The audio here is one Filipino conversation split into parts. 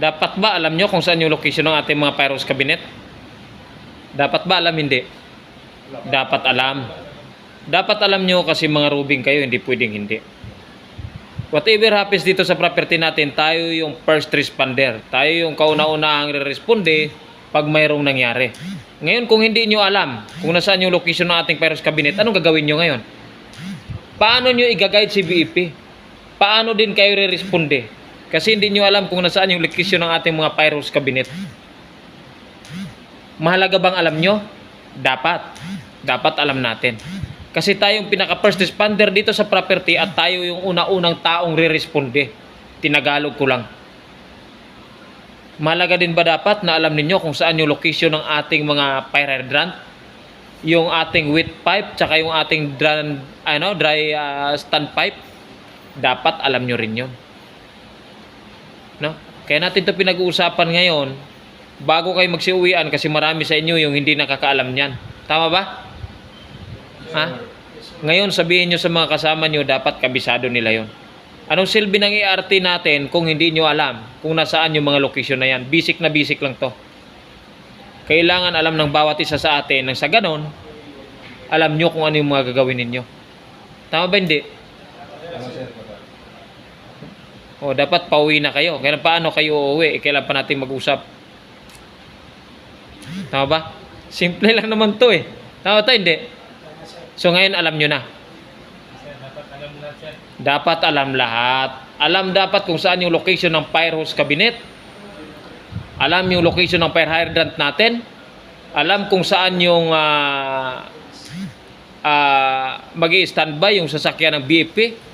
Dapat ba alam nyo kung saan yung location ng ating mga Pyros cabinet? Dapat ba alam? Hindi. Dapat alam. Dapat alam nyo kasi mga rubing kayo, hindi pwedeng hindi. Whatever happens dito sa property natin, tayo yung first responder. Tayo yung kauna-unahang re-responde pag mayroong nangyari. Ngayon, kung hindi nyo alam kung nasaan yung location ng ating Pyros cabinet, anong gagawin nyo ngayon? Paano nyo i-guide si BEP? Paano din kayo re-responde? Kasi hindi nyo alam kung nasaan yung location ng ating mga Pyros cabinet. Mahalaga bang alam nyo? Dapat. Dapat alam natin. Kasi tayong pinaka first responder dito sa property at tayo yung una-unang taong re-responde. Tinagalog ko lang. Mahalaga din ba dapat na alam ninyo kung saan yung location ng ating mga fire hydrant? Yung ating wet pipe, tsaka yung ating dry, ano, dry uh, stand pipe? Dapat alam nyo rin yun. No? Kaya natin to pinag-uusapan ngayon bago kayo magsiuwian kasi marami sa inyo yung hindi nakakaalam niyan. Tama ba? Ha? Ngayon sabihin nyo sa mga kasama nyo dapat kabisado nila yon. Anong silbi ng ERT natin kung hindi nyo alam kung nasaan yung mga location na yan? Basic na basic lang to. Kailangan alam ng bawat isa sa atin nang sa ganon, alam nyo kung ano yung mga gagawin ninyo. Tama ba hindi? O, dapat pauwi na kayo. Kaya paano kayo uuwi? Eh, kailan pa natin mag-usap? Tama ba? Simple lang naman to eh. Tama to, hindi? So ngayon alam nyo na. Dapat alam lahat. Alam dapat kung saan yung location ng fire hose cabinet. Alam yung location ng fire hydrant natin. Alam kung saan yung uh, uh, mag standby yung sasakyan ng BFP.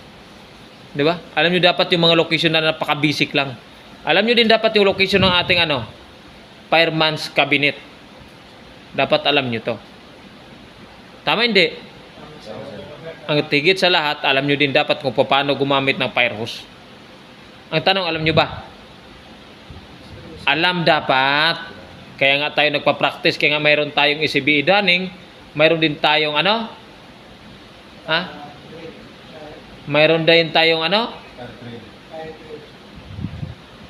Di ba? Alam nyo dapat yung mga location na napaka-basic lang. Alam nyo din dapat yung location ng ating ano, fireman's cabinet. Dapat alam nyo to. Tama hindi? Ang tigit sa lahat, alam nyo din dapat kung paano gumamit ng fire hose. Ang tanong, alam nyo ba? Alam dapat. Kaya nga tayo nagpa-practice, kaya nga mayroon tayong ECBE dunning, mayroon din tayong ano? Ha? Mayroon din tayong ano?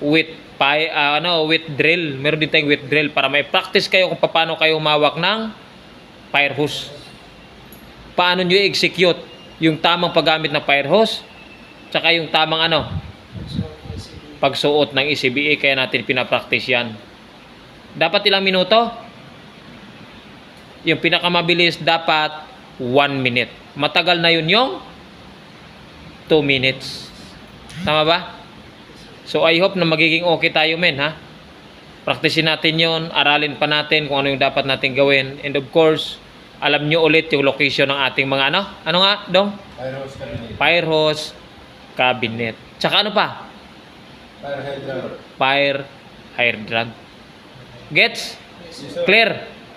With pi, ah, ano, with drill. Meron din tayong with drill para may practice kayo kung paano kayo humawak ng fire hose. Paano nyo i-execute yung tamang paggamit ng fire hose, tsaka yung tamang ano, pagsuot ng ECBA, kaya natin pinapractice yan. Dapat ilang minuto? Yung pinakamabilis dapat 1 minute. Matagal na yun yung 2 minutes. Tama ba? So I hope na magiging okay tayo men ha. Praktisin natin yon, aralin pa natin kung ano yung dapat natin gawin. And of course, alam nyo ulit yung location ng ating mga ano? Ano nga, Dong? Pyros cabinet. Fire hose cabinet. Tsaka ano pa? Fire hydrant. Fire hydrant. Gets? Yes. Clear?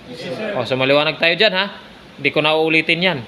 Yes, sir. O, so maliwanag tayo dyan ha. Hindi ko na uulitin yan.